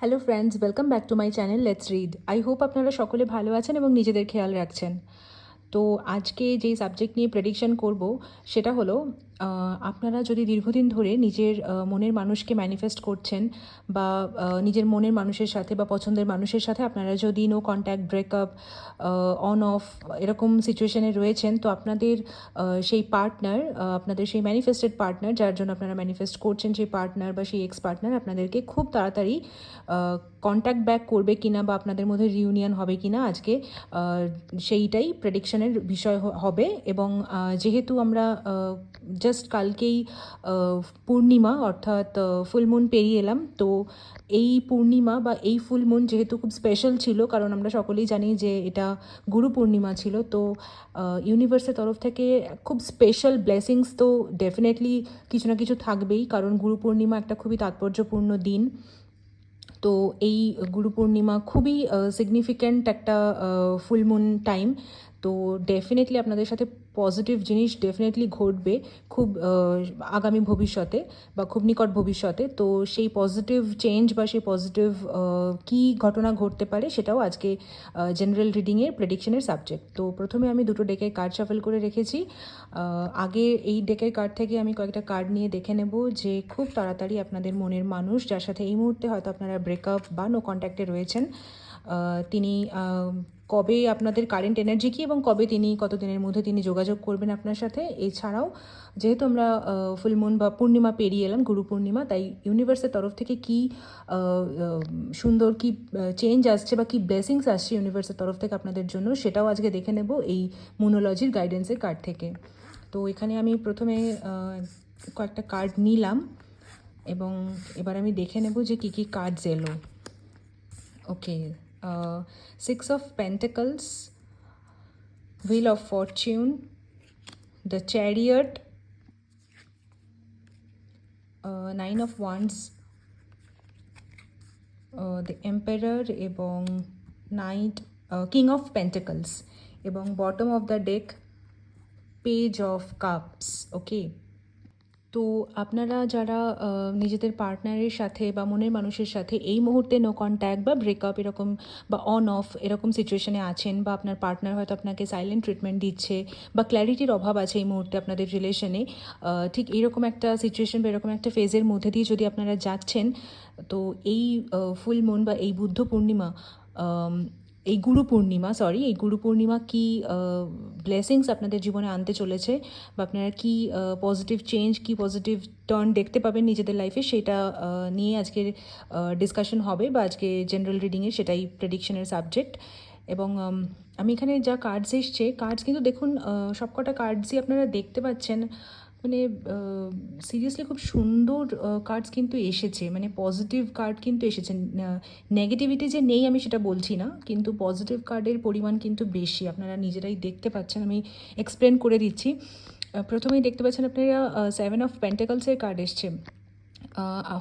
Hello friends welcome back to my channel let's read I hope আপনারা সকলে ভালো আছেন এবং নিজেদের খেয়াল রাখছেন। তো আজকে যেই সাবজেক্ট নিয়ে প্রেডিকশন করব, সেটা হলো আপনারা যদি দীর্ঘদিন ধরে নিজের মনের মানুষকে ম্যানিফেস্ট করছেন বা নিজের মনের মানুষের সাথে বা পছন্দের মানুষের সাথে আপনারা যদি no contact breakup on off এরকম সিচুয়েশানে রয়েছেন, তো আপনাদের সেই পার্টনার আপনাদের সেই ম্যানিফেস্টেড পার্টনার যার জন্য আপনারা ম্যানিফেস্ট করছেন সেই পার্টনার বা সেই এক্স পার্টনার আপনাদেরকে খুব তাড়াতাড়ি কন্ট্যাক্ট ব্যাক করবে কিনা বা আপনাদের মধ্যে রিউনিয়ন হবে কিনা আজকে সেইটাই প্রেডিকশনের বিষয় হবে এবং যেহেতু আমরা জাস্ট কালকেই পূর্ণিমা, অর্থাৎ ফুল মুন পেরিয়ে এলাম। তো এই পূর্ণিমা বা এই ফুল মুন যেহেতু খুব স্পেশাল ছিল, কারণ আমরা সকলেই জানি যে এটা গুরু পূর্ণিমা ছিল, তো ইউনিভার্সের তরফ থেকে খুব স্পেশাল ব্লেসিংস তো ডেফিনেটলি কিছু না কিছু থাকবেই, কারণ গুরু পূর্ণিমা একটা খুবই তাৎপর্যপূর্ণ দিন। তো এই গুরু পূর্ণিমা খুবই সিগনিফিক্যান্ট একটা ফুলমুন টাইম তো ডেফিনেটলি আপনাদের সাথে পজিটিভ জিনিস ডেফিনেটলি ঘটবে খুব আগামী ভবিষ্যতে বা খুব নিকট ভবিষ্যতে। তো সেই পজিটিভ চেঞ্জ বা সেই পজিটিভ কী ঘটনা ঘটতে পারে সেটাও আজকে জেনারেল রিডিংয়ের প্রেডিকশনের সাবজেক্ট তো প্রথমে আমি দুটো ডেকের কার্ড শাফল করে রেখেছি। আগে এই ডেকের কার্ড থেকে আমি কয়েকটা কার্ড নিয়ে দেখে নেব যে খুব তাড়াতাড়ি আপনাদের মনের মানুষ যার সাথে এই মুহূর্তে হয়তো আপনারা ব্রেকআপ বা নো কন্ট্যাক্টে রয়েছেন তিনি কবে আপনাদের কারেন্ট এনার্জি কি এবং কবে তিনি, কতদিনের মধ্যে তিনি যোগাযোগ করবেন আপনার সাথে? এছাড়াও, যেহেতু আমরা ফুলমুন বা পূর্ণিমা পেরিয়ে এলাম, গুরু পূর্ণিমা, তাই ইউনিভার্সের তরফ থেকে কি সুন্দর কি চেঞ্জ আসছে বা কি ব্লেসিংস আসছে ইউনিভার্সের তরফ থেকে আপনাদের জন্য, সেটাও আজকে দেখে নেব এই মুনোলজির গাইডেন্সের কার্ড থেকে। তো এখানে আমি প্রথমে কয়েকটা কার্ড নিলাম এবং এবার আমি দেখে নেব যে কী কী কার্ডস এলো। ওকে six of pentacles wheel of fortune the chariot nine of wands the empire এবং নাইট কিং অফ পেন্টাকলস এবং bottom of the deck page of cups okay তো আপনারা যারা নিজেদের পার্টনারের সাথে বা মনের মানুষের সাথে এই মুহূর্তে নো কন্ট্যাক্ট বা ব্রেকআপ এরকম বা অন অফ এরকম সিচুয়েশনে আছেন বা আপনার পার্টনার হয়তো আপনাকে সাইলেন্ট ট্রিটমেন্ট দিচ্ছে বা ক্ল্যারিটির অভাব আছে এই মুহূর্তে আপনাদের রিলেশনে ঠিক এরকম একটা সিচুয়েশন বা এরকম একটা ফেজের মধ্যে দিয়ে যদি আপনারা যাচ্ছেন, তো এই ফুল মুন বা এই বুদ্ধ পূর্ণিমা এই গুরু পূর্ণিমা সরি এই গুরু পূর্ণিমা কি ব্লেসিংস আপনাদের জীবনে আনতে চলেছে বা আপনারা কী পজিটিভ চেঞ্জ কি পজিটিভ টার্ন দেখতে পাবেন নিজেদের লাইফে সেটা নিয়ে আজকের ডিসকাশন হবে বা আজকে জেনারেল রিডিংয়ে সেটাই প্রেডিকশনের সাবজেক্ট এবং আমি এখানে যা কার্ডস এসছে কার্ডস কিন্তু দেখুন সবকটা কার্ডসই আপনারা দেখতে পাচ্ছেন মানে সিরিয়াসলি খুব সুন্দর কার্ডস কিন্তু এসেছে। মানে পজিটিভ কার্ড কিন্তু এসেছে। নেগেটিভিটি যে নেই আমি সেটা বলছি না, কিন্তু পজিটিভ কার্ডের পরিমাণ কিন্তু বেশি। আপনারা নিজেরাই দেখতে পাচ্ছেন, আমি এক্সপ্লেন করে দিচ্ছি। প্রথমেই দেখতে পাচ্ছেন আপনারা সেভেন অফ পেন্টাকলসের কার্ড এসছে।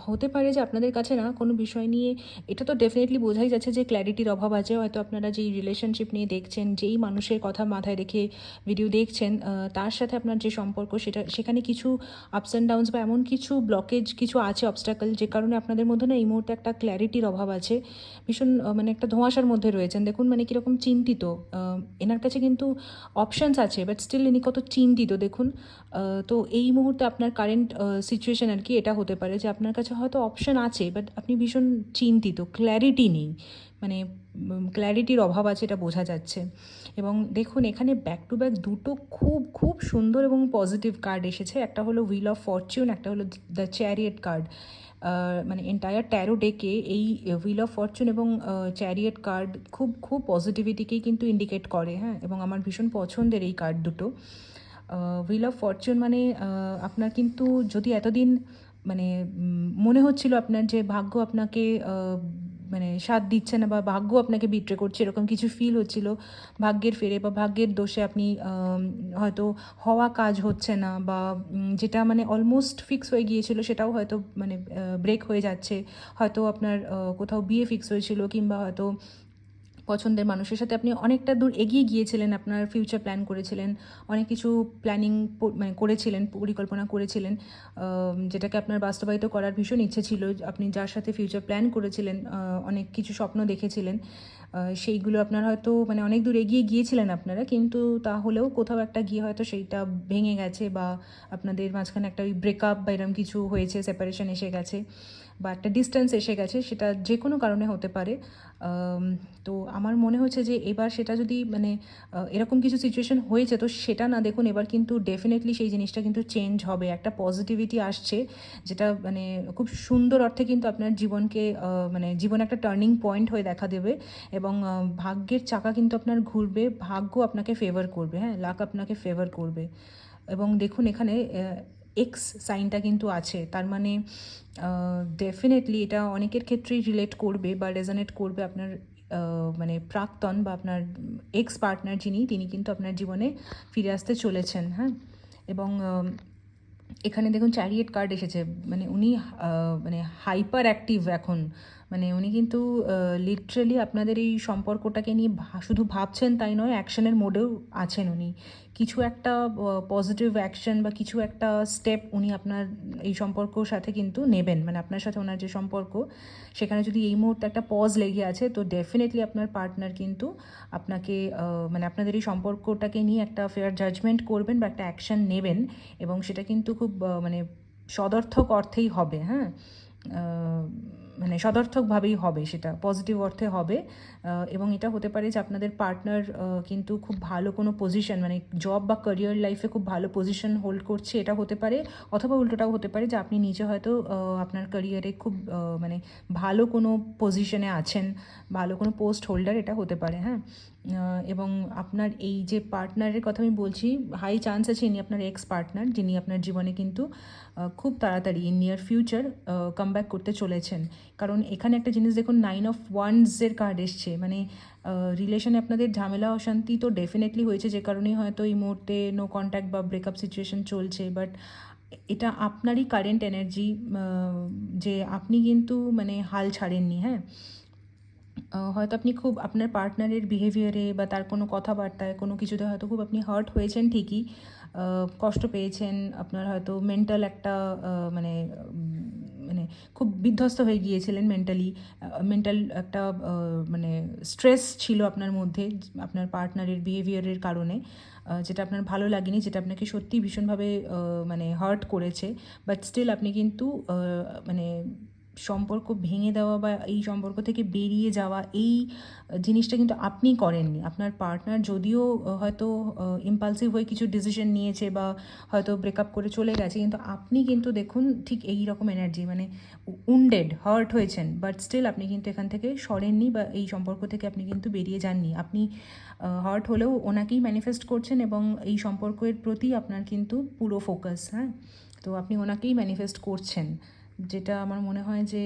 হতে পারে যে আপনাদের কাছে না কোনো বিষয় নিয়ে, এটা তো ডেফিনেটলি বোঝাই যাচ্ছে যে ক্ল্যারিটির অভাব আছে। হয়তো আপনারা যেই রিলেশনশিপ নিয়ে দেখছেন, যেই মানুষের কথা মাথায় রেখে ভিডিও দেখছেন তার সাথে আপনার যে সম্পর্ক, সেটা, সেখানে কিছু আপস অ্যান্ড ডাউনস বা এমন কিছু ব্লকেজ কিছু আছে অবস্টাকল যে কারণে আপনাদের মধ্যে না এই মুহূর্তে একটা ক্ল্যারিটির অভাব আছে। ভীষণ মানে একটা ধোঁয়াশার মধ্যে রয়েছেন। দেখুন মানে কীরকম চিন্তিত। এনার কাছে কিন্তু অপশানস আছে বাট স্টিল ইনি কত চিন্তিত। দেখুন তো এই মুহূর্তে আপনার কারেন্ট সিচুয়েশন আর কি এটা হতে পারে। যে আপনার কাছে হয়তো অপশন আছে বাট আপনি ভীষণ চিন্তিত ক্ল্যারিটি নেই। মানে ক্ল্যারিটির অভাব আছে এটা বোঝা যাচ্ছে। এবং দেখুন, এখানে ব্যাক টু ব্যাক দুটো খুব খুব সুন্দর এবং পজিটিভ কার্ড এসেছে। একটা হলো হুইল অফ ফরচুন একটা হলো দ্য চ্যারিয়েট কার্ড মানে এন্টায়ার ট্যারো ডেকে এই হুইল অফ ফরচুন এবং চ্যারিয়েট কার্ড খুব খুব পজিটিভিটিকেই কিন্তু ইন্ডিকেট করে হ্যাঁ? এবং আমার ভীষণ পছন্দের এই কার্ড দুটো। হুইল অফ ফরচুন মানে আপনার কিন্তু যদি এতদিন মানে মনে হচ্ছিল আপনার যে ভাগ্য আপনাকে মানে সাথ দিচ্ছে না বা ভাগ্য আপনাকে বিট্রে করছে, এরকম কিছু ফিল হচ্ছিল। ভাগ্যের ফেরে বা ভাগ্যের দোষে আপনি হয়তো হওয়া কাজ হচ্ছে না বা যেটা মানে অলমোস্ট ফিক্স হয়ে গিয়েছিল, সেটাও হয়তো মানে ব্রেক হয়ে যাচ্ছে। হয়তো আপনার কোথাও বিয়ে ফিক্স হয়েছিল কিংবা হয়তো পছন্দের মানুষের সাথে আপনি অনেকটা দূর এগিয়ে গিয়েছিলেন, আপনার ফিউচার প্ল্যান করেছিলেন, অনেক কিছু প্ল্যানিং মানে করেছিলেন, পরিকল্পনা করেছিলেন যেটাকে আপনার বাস্তবায়িত করার ভীষণ ইচ্ছে ছিল। আপনি যার সাথে ফিউচার প্ল্যান করেছিলেন অনেক কিছু স্বপ্ন দেখেছিলেন। সেইগুলো আপনার হয়তো মানে অনেক দূর এগিয়ে গিয়েছিলেন আপনারা, কিন্তু তাহলেও কোথাও একটা গিয়ে হয়তো সেইটা ভেঙে গেছে বা আপনাদের মাঝখানে একটা ওই ব্রেকআপ বা এরকম কিছু হয়েছে সেপারেশন এসে গেছে বা একটা ডিস্টেন্স এসে গেছে, সেটা যে কোনো কারণে হতে পারে। তো আমার মনে হচ্ছে যে এবার সেটা যদি মানে এরকম কিছু সিচুয়েশন হয়েছে, তো সেটা না দেখুন, এবার কিন্তু ডেফিনেটলি সেই জিনিসটা কিন্তু চেঞ্জ হবে। একটা পজিটিভিটি আসছে, যেটা মানে খুব সুন্দর অর্থে কিন্তু আপনার জীবনকে মানে জীবনে একটা টার্নিং পয়েন্ট হয়ে দেখা দেবে। এবং ভাগ্যের চাকা কিন্তু আপনার ঘুরবে, ভাগ্য আপনাকে ফেভার করবে হ্যাঁ লাক আপনাকে ফেভার করবে। এবং দেখুন এখানে এক্স সাইনটা কিন্তু আছে, তার মানে ডেফিনেটলি এটা অনেকের ক্ষেত্রেই রিলেট করবে বা রেজনেট করবে আপনার মানে প্রাক্তন বা আপনার এক্স পার্টনার যিনি, তিনি কিন্তু আপনার জীবনে ফিরে আসতে চলেছেন হ্যাঁ। এবং এখানে দেখুন চ্যারিয়েট কার্ড এসেছে মানে উনি মানে হাইপার অ্যাক্টিভ এখন মানে উনি কিন্তু লিটারেলি আপনাদের এই সম্পর্কটাকে নিয়ে শুধু ভাবছেন তাই নয় অ্যাকশনের মোডেও আছেন উনি। কিছু একটা পজিটিভ অ্যাকশন বা কিছু একটা স্টেপ উনি আপনার এই সম্পর্কর সাথে কিন্তু নেবেন। মানে আপনার সাথে ওনার যে সম্পর্ক, সেখানে যদি এই মুহূর্তে একটা পজ লেগে আছে, তো ডেফিনেটলি আপনার পার্টনার কিন্তু আপনাকে মানে আপনাদের এই সম্পর্কটাকে নিয়ে একটা ফেয়ার জাজমেন্ট করবেন বা একটা অ্যাকশন নেবেন এবং সেটা কিন্তু খুব মানে সদর্থক অর্থেই হবে হ্যাঁ? মানে সদর্থকভাবেই হবে, সেটা পজিটিভ অর্থে হবে। এবং এটা হতে পারে যে আপনাদের পার্টনার কিন্তু খুব ভালো কোনো পজিশন মানে জব বা ক্যারিয়ার লাইফে খুব ভালো পজিশন হোল্ড করছে, এটা হতে পারে। অথবা উল্টোটাও হতে পারে যে আপনি নিজে হয়তো আপনার ক্যারিয়ারে খুব মানে ভালো কোনো পজিশনে আছেন, ভালো কোনো পোস্ট হোল্ডার এটা হতে পারে হ্যাঁ। এবং আপনার এই যে পার্টনারের কথা আমি বলছি হাই চান্স আছে ইনি আপনার এক্স পার্টনার যিনি আপনার জীবনে কিন্তু খুব তাড়াতাড়ি ইন নিয়ার ফিউচার কামব্যাক করতে চলেছেন। কারণ এখানে একটা জিনিস দেখুন নাইন অফ ওয়ান্সের কার্ড এসছে। মানে রিলেশনে আপনাদের ঝামেলা, অশান্তি তো ডেফিনেটলি হয়েছে, যে কারণেই হয়তো এই মুহূর্তে নো কন্ট্যাক্ট বা ব্রেকআপ সিচুয়েশন চলছে। বাট এটা আপনারই কারেন্ট এনার্জি যে আপনি কিন্তু মানে হাল ছাড়েননি হ্যাঁ? হয়তো আপনি খুব আপনার পার্টনারের বিহেভিয়ারে বা তার কোনো কথাবার্তায় কোনো কিছুতে হয়তো খুব আপনি হার্ট হয়েছেন ঠিকই কষ্ট পেয়েছেন, আপনার হয়তো মেন্টাল একটা মানে মানে খুব বিধ্বস্ত হয়ে গিয়েছিলেন মেন্টালি মেন্টাল একটা মানে স্ট্রেস ছিল আপনার মধ্যে, আপনার পার্টনারের বিহেভিয়ারের কারণে যেটা আপনার ভালো লাগেনি, যেটা আপনাকে সত্যি ভীষণভাবে মানে হার্ট করেছে বাট স্টিল আপনি কিন্তু মানে সম্পর্ক ভেঙে দেওয়া বা এই সম্পর্ক থেকে বেরিয়ে যাওয়া, এই জিনিসটা কিন্তু আপনি করেননি। আপনার পার্টনার যদিও হয়তো ইম্পালসিভ হয়ে কিছু ডিসিশন নিয়েছে বা হয়তো ব্রেকআপ করে চলে গেছে, কিন্তু আপনি কিন্তু দেখুন ঠিক এই রকম এনার্জি মানে উন্ডেড হার্ট হয়েছেন বাট স্টিল আপনি কিন্তু এখান থেকে সরেননি বা এই সম্পর্ক থেকে আপনি কিন্তু বেরিয়ে যাননি। আপনি হার্ট হলেও ওনাকেই ম্যানিফেস্ট করছেন এবং এই সম্পর্কের প্রতি আপনার কিন্তু পুরো ফোকাস হ্যাঁ? তো আপনি ওনাকেই ম্যানিফেস্ট করছেন। যেটা আমার মনে হয় যে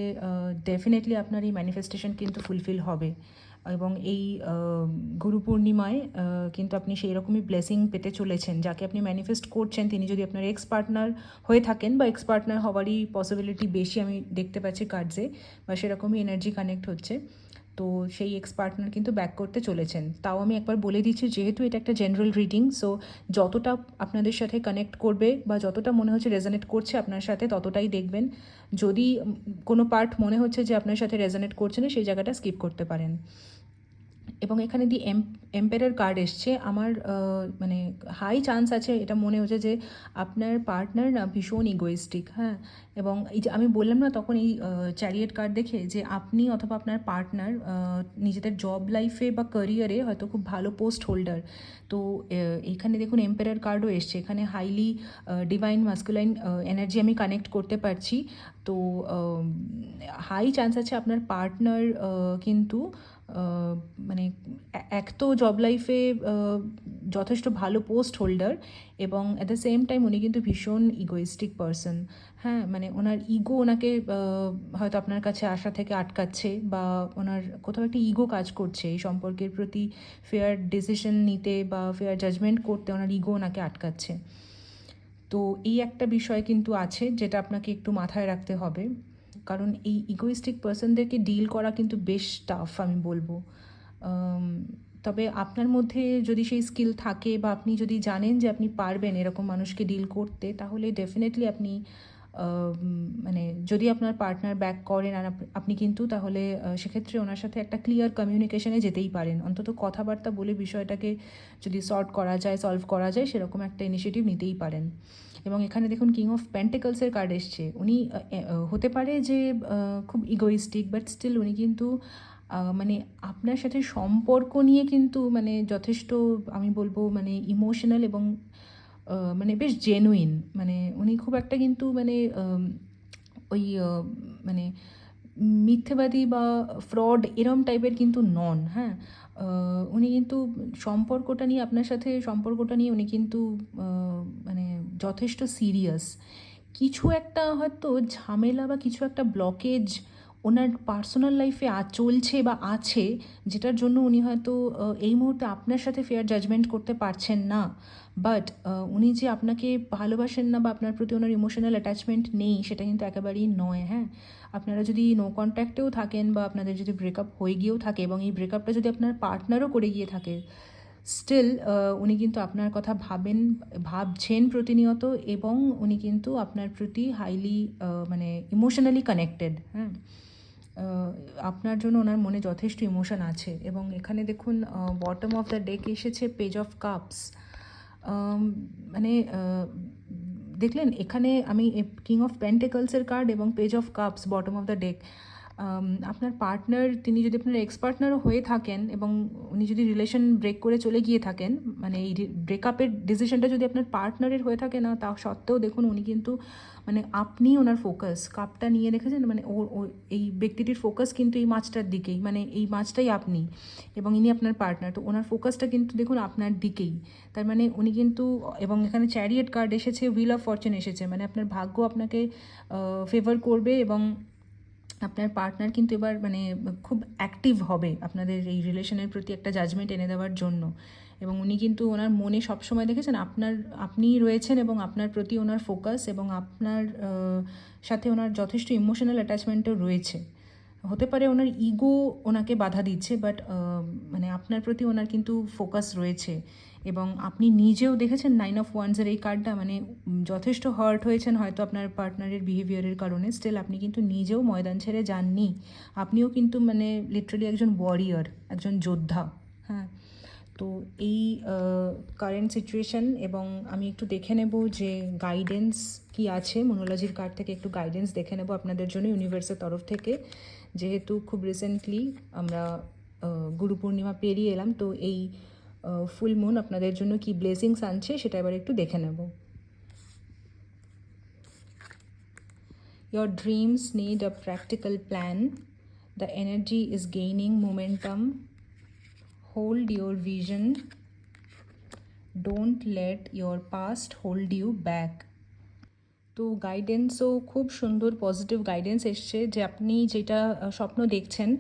ডেফিনেটলি আপনার এই ম্যানিফেস্টেশন কিন্তু ফুলফিল হবে। এবং এই গুরু পূর্ণিমায় কিন্তু আপনি সেই রকমই ব্লেসিং পেতে চলেছেন। যাকে আপনি ম্যানিফেস্ট করছেন, তিনি যদি আপনার এক্স পার্টনার হয়ে থাকেন বা এক্স পার্টনার হওয়ারই পসিবিলিটি বেশি আমি দেখতে পাচ্ছি কার্ডসে বা সেরকমই এনার্জি কানেক্ট হচ্ছে। তো সেই এক্স পার্টনার কিন্তু ব্যাক করতে চলেছেন। তাও আমি একবার বলে দিচ্ছি, যেহেতু এটা একটা জেনারেল রিডিং সো যতটা আপনাদের সাথে কানেক্ট করবে বা যতটা মনে হচ্ছে রেজনেট করছে আপনার সাথে, ততটাই দেখবেন। যদি কোনো পার্ট মনে হচ্ছে যে আপনার সাথে রেজনেট করছে না, সেই জায়গাটা স্কিপ করতে পারেন। এবং এখানে দি এম, এম্পেরার কার্ড এসছে। আমার মানে হাই চান্স আছে, এটা মনে হচ্ছে যে আপনার পার্টনার না ভীষণ ইগোয়েস্টিক হ্যাঁ? এবং এই যে আমি বললাম না তখন এই চ্যারিয়েট কার্ড দেখে যে আপনি অথবা আপনার পার্টনার নিজেদের জব লাইফে বা ক্যারিয়ারে হয়তো খুব ভালো পোস্ট হোল্ডার তো এখানে দেখুন এম্পেরার কার্ডও এসছে। এখানে হাইলি ডিভাইন মাস্কুলাইন এনার্জি আমি কানেক্ট করতে পারছি। তো হাই চান্স আছে আপনার পার্টনার কিন্তু মানে এক তো জব লাইফে যথেষ্ট ভালো পোস্ট হোল্ডার এবং অ্যাট দ্য সেম টাইম উনি কিন্তু ভীষণ ইগোয়েস্টিক পারসন হ্যাঁ মানে ওনার ইগো ওনাকে হয়তো আপনার কাছে আসা থেকে আটকাচ্ছে বা ওনার কোথাও একটা ইগো কাজ করছে, এই সম্পর্কের প্রতি ফেয়ার ডিসিশন নিতে বা ফেয়ার জাজমেন্ট করতে ওনার ইগো ওনাকে আটকাচ্ছে। তো এই একটা বিষয় কিন্তু আছে যেটা আপনাকে একটু মাথায় রাখতে হবে। কারণ এই ইগোইস্টিক পার্সনদেরকে ডিল করা কিন্তু বেশ টাফ আমি বলব। তবে আপনার মধ্যে যদি সেই স্কিল থাকে বা আপনি যদি জানেন যে আপনি পারবেন এরকম মানুষকে ডিল করতে, তাহলে ডেফিনেটলি আপনি মানে যদি আপনার পার্টনার ব্যাক করেন আর আপনি কিন্তু তাহলে সেক্ষেত্রে ওনার সাথে একটা ক্লিয়ার কমিউনিকেশনে যেতেই পারেন। অন্তত কথাবার্তা বলে বিষয়টাকে যদি সর্ট করা যায় সলভ করা যায়, সেরকম একটা ইনিশিয়েটিভ নিতেই পারেন। এবং এখানে দেখুন কিং অফ প্যান্টেকলসের কার্ড এসছে। উনি হতে পারে যে খুব ইগোইস্টিক বাট স্টিল উনি কিন্তু মানে আপনার সাথে সম্পর্ক নিয়ে কিন্তু মানে যথেষ্ট, আমি বলব মানে ইমোশনাল এবং মানে বেশ জেনুইন মানে উনি খুব একটা কিন্তু মানে ওই মানে মিথ্যেবাদী বা ফ্রড এরম টাইপের কিন্তু নন হ্যাঁ? উনি কিন্তু সম্পর্কটা নিয়ে, আপনার সাথে সম্পর্কটা নিয়ে উনি কিন্তু মানে যথেষ্ট সিরিয়াস কিছু একটা হয়তো ঝামেলা বা কিছু একটা ব্লকেজ ওনার পার্সোনাল লাইফে আ চলছে বা আছে, যেটার জন্য উনি হয়তো এই মুহূর্তে আপনার সাথে ফেয়ার জাজমেন্ট করতে পারছেন না। বাট উনি যে আপনাকে ভালোবাসেন না বা আপনার প্রতি ওনার ইমোশনাল অ্যাটাচমেন্ট নেই, সেটা কিন্তু একেবারেই নয় হ্যাঁ? আপনারা যদি নো কন্ট্যাক্টেও থাকেন বা আপনাদের যদি ব্রেকআপ হয়ে গিয়েও থাকে এবং এই ব্রেকআপটা যদি আপনার পার্টনারও করে গিয়ে থাকে স্টিল উনি কিন্তু আপনার কথা ভাবেন, ভাবছেন প্রতিনিয়ত এবং উনি কিন্তু আপনার প্রতি হাইলি মানে ইমোশনালি কানেক্টেড হ্যাঁ? আপনার জন্য ওনার মনে যথেষ্ট ইমোশান আছে। এবং এখানে দেখুন বটম অফ দ্য ডেক এসেছে পেজ অফ কাপস মানে দেখলেন, এখানে আমি কিং অফ পেন্টেকলসের কার্ড এবং page of cups bottom of the deck আপনার পার্টনার তিনি যদি আপনার এক্স পার্টনারও হয়ে থাকেন এবং উনি যদি রিলেশন ব্রেক করে চলে গিয়ে থাকেন মানে এই ব্রেকআপের ডিসিশনটা যদি আপনার পার্টনারের হয়ে থাকে না, তা সত্ত্বেও দেখুন উনি কিন্তু মানে আপনি ওনার ফোকাস কাপটা নিয়ে রেখেছেন মানে ও ও- এই ব্যক্তিটির ফোকাস কিন্তু এই মাছটার দিকেই মানে এই মাছটাই আপনি এবং ইনি আপনার পার্টনার তো ওনার ফোকাসটা কিন্তু দেখুন আপনার দিকেই। তার মানে উনি কিন্তু, এবং এখানে চ্যারিয়েট কার্ড এসেছে হুইল অফ ফরচুন এসেছে মানে আপনার ভাগ্য আপনাকে ফেভার করবে এবং আপনার পার্টনার কিন্তু এবার মানে খুব অ্যাক্টিভ হবে আপনাদের এই রিলেশনের প্রতি একটা জাজমেন্ট এনে দেওয়ার জন্য। এবং উনি কিন্তু ওনার মনে সবসময় দেখেছেন আপনার, আপনিই রয়েছেন এবং আপনার প্রতি ওনার ফোকাস এবং আপনার সাথে ওনার যথেষ্ট ইমোশনাল অ্যাটাচমেন্টও রয়েছে। হতে পারে ওনার ইগো ওনাকে বাধা দিচ্ছে বাট মানে আপনার প্রতি ওনার কিন্তু ফোকাস রয়েছে। এবং আপনি নিজেও দেখেছেন নাইন অফ ওয়ান্সের এই কার্ডটা মানে যথেষ্ট হার্ট হয়েছেন হয়তো আপনার পার্টনারের বিহেভিয়ারের কারণে। স্টিল আপনি কিন্তু নিজেও ময়দান ছেড়ে যাননি। আপনিও কিন্তু মানে লিটারালি একজন ওয়ারিয়ার একজন যোদ্ধা। হ্যাঁ। তো এই কারেন্ট সিচুয়েশন এবং আমি একটু দেখে নেব যে গাইডেন্স কি আছে। মনোলজির কার্ড থেকে একটু গাইডেন্স দেখে নেব আপনাদের জন্য ইউনিভার্সের তরফ থেকে। যেহেতু খুব রিসেন্টলি আমরা গুরু পূর্ণিমা পেরিয়ে এলাম, তো এই ফুল মুন আপনাদের জন্য কি ব্লেসিংস আনছে সেটা এবার একটু দেখে নেব Your dreams need a practical plan. The energy is gaining momentum. Hold your vision. Don't let your past hold you back. তো গাইডেন্সও খুব সুন্দর পজিটিভ গাইডেন্স এসছে যে আপনি যেটা আহ, স্বপ্ন দেখছেন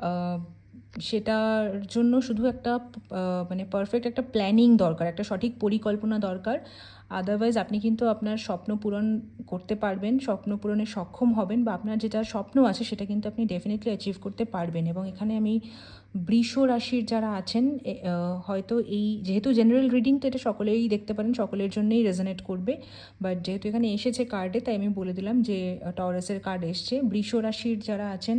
আহ, সেটার জন্য শুধু একটা মানে পারফেক্ট একটা প্ল্যানিং দরকার, একটা সঠিক পরিকল্পনা দরকার। আদারওয়াইজ আপনি কিন্তু আপনার স্বপ্ন পূরণ করতে পারবেন, স্বপ্ন পূরণে সক্ষম হবেন বা আপনার যেটা স্বপ্ন আছে সেটা কিন্তু আপনি ডেফিনেটলি অ্যাচিভ করতে পারবেন। এবং এখানে আমি বৃষ রাশির যারা আছেন হয়তো এই, যেহেতু জেনারেল রিডিং তো এটা সকলেই দেখতে পারেন, সকলের জন্যই রেজনেট করবে। বাট যেহেতু এখানে এসেছে কার্ডে তাই আমি বলে দিলাম যে টরাসের কার্ড এসছে। বৃষ রাশির যারা আছেন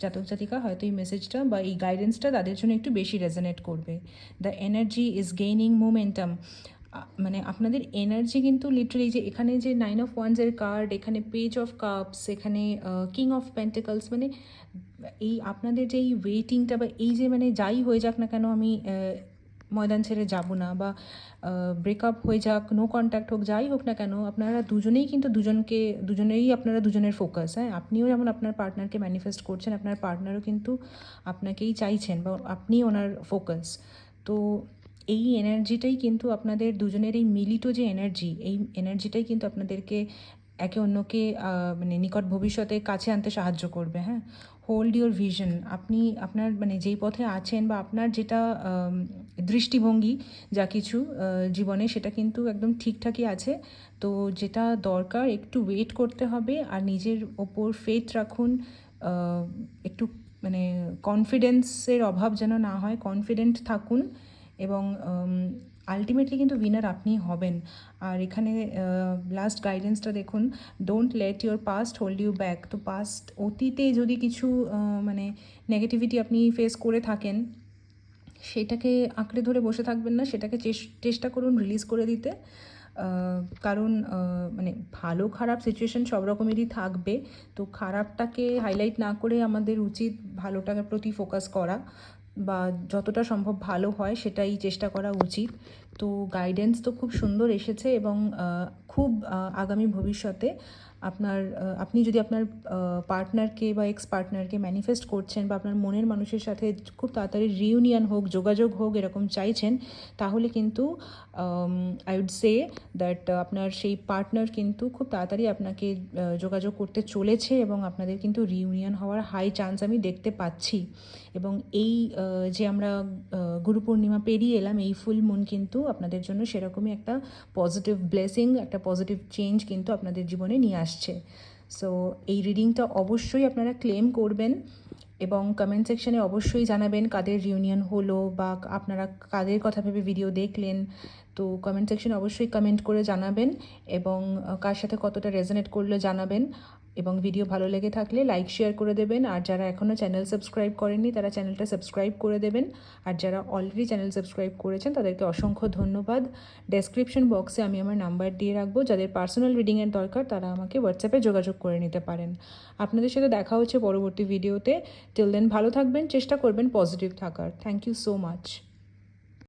জাতক জাতিকা হয়তো এই মেসেজটা বা এই গাইডেন্সটা তাদের জন্য একটু বেশি রেজনেট করবে। The energy is gaining momentum মানে আপনাদের এনার্জি কিন্তু লিটারেলি যে এখানে যে নাইন অফ ওয়ান্সের কার্ড এখানে পেজ অফ কাপস এখানে কিং অফ পেন্টেকলস মানে এই আপনাদের যে এই ওয়েটিংটা বা এই যে মানে যাই হয়ে যাক না কেন আমি ময়দান ছেড়ে যাব না বা ব্রেকআপ হয়ে যাক নো কন্ট্যাক্ট হোক, যাই হোক না কেন, আপনারা দুজনেই কিন্তু দুজনকে, দুজনেই আপনারা দুজনের ফোকাস হ্যাঁ? আপনিও যেমন আপনার পার্টনারকে ম্যানিফেস্ট করছেন, আপনার পার্টনারও কিন্তু আপনাকেই চাইছেন বা আপনি ওনার ফোকাস তো এই এনার্জিটাই কিন্তু আপনাদের দুজনের এই মিলিত যে এনার্জি এই এনার্জিটাই কিন্তু আপনাদেরকে একে অন্যকে মানে নিকট ভবিষ্যতে কাছে আনতে সাহায্য করবে হ্যাঁ? হোল্ড ইউর ভিশন আপনি আপনার মানে যেই পথে আছেন বা আপনার যেটা দৃষ্টিভঙ্গি, যা কিছু জীবনে সেটা কিন্তু একদম ঠিকঠাকই আছে। তো যেটা দরকার, একটু ওয়েট করতে হবে আর নিজের ওপর ফেথ রাখুন। একটু মানে কনফিডেন্সের অভাব যেন না হয় কনফিডেন্ট থাকুন এবং আলটিমেটলি কিন্তু উইনার আপনি হবেন। আর এখানে লাস্ট গাইডেন্সটা দেখুন। Don't let your past hold you back তো পাস্ট অতীতে যদি কিছু মানে নেগেটিভিটি আপনি ফেস করে থাকেন সেটাকে আঁকড়ে ধরে বসে থাকবেন না, সেটাকে চেষ্টা করুন রিলিজ করে দিতে। কারণ মানে ভালো খারাপ সিচুয়েশন সব রকমেরই থাকবে। তো খারাপটাকে হাইলাইট না করে আমাদের উচিত ভালোটার প্রতি ফোকাস করা বা যতটা সম্ভব ভালো হয় সেটাই চেষ্টা করা উচিত। তো গাইডেন্স তো খুব সুন্দর এসেছে এবং খুব আগামী ভবিষ্যতে আপনার আপনি যদি আপনার পার্টনারকে বা এক্স পার্টনারকে ম্যানিফেস্ট করছেন বা আপনার মনের মানুষের সাথে খুব তাড়াতাড়ি রিউনিয়ন হোক, যোগাযোগ হোক, এরকম চাইছেন, তাহলে কিন্তু আই উড সে দ্যাট আপনার সেই পার্টনার কিন্তু খুব তাড়াতাড়ি আপনাকে যোগাযোগ করতে চলেছে এবং আপনাদের কিন্তু রিউনিয়ন হওয়ার হাই চান্স আমি দেখতে পাচ্ছি। এবং এই যে আমরা গুরু পূর্ণিমা পেরিয়ে এলাম, এই ফুল মুন কিন্তু আপনাদের জন্য সেরকমই একটা পজিটিভ ব্লেসিং একটা পজিটিভ চেঞ্জ কিন্তু আপনাদের জীবনে নিয়ে আসছে। সো এই রিডিংটা অবশ্যই আপনারা ক্লেম করবেন এবং কমেন্ট সেকশানে অবশ্যই জানাবেন কাদের রিউনিয়ন হলো বা আপনারা কাদের কথা ভেবে ভিডিও দেখলেন। তো কমেন্ট সেকশানে অবশ্যই কমেন্ট করে জানাবেন এবং কার সাথে কতটা রেজনেট করলে জানাবেন। এবং ভিডিও ভালো লেগে থাকলে লাইক শেয়ার করে দেবেন। আর যারা এখনও চ্যানেল সাবস্ক্রাইব করেননি, তারা চ্যানেলটা সাবস্ক্রাইব করে দেবেন। আর যারা অলরেডি চ্যানেল সাবস্ক্রাইব করেছেন, তাদেরকে অসংখ্য ধন্যবাদ। ডেসক্রিপশন বক্সে আমি আমার নাম্বার দিয়ে রাখব। যাদের পার্সোনাল রিডিংয়ের দরকার, তারা আমাকে হোয়াটসঅ্যাপে যোগাযোগ করে নিতে পারেন। আপনাদের সাথে দেখা হচ্ছে পরবর্তী ভিডিওতে টিল দেন ভালো থাকবেন, চেষ্টা করবেন পজিটিভ থাকার। Thank you so much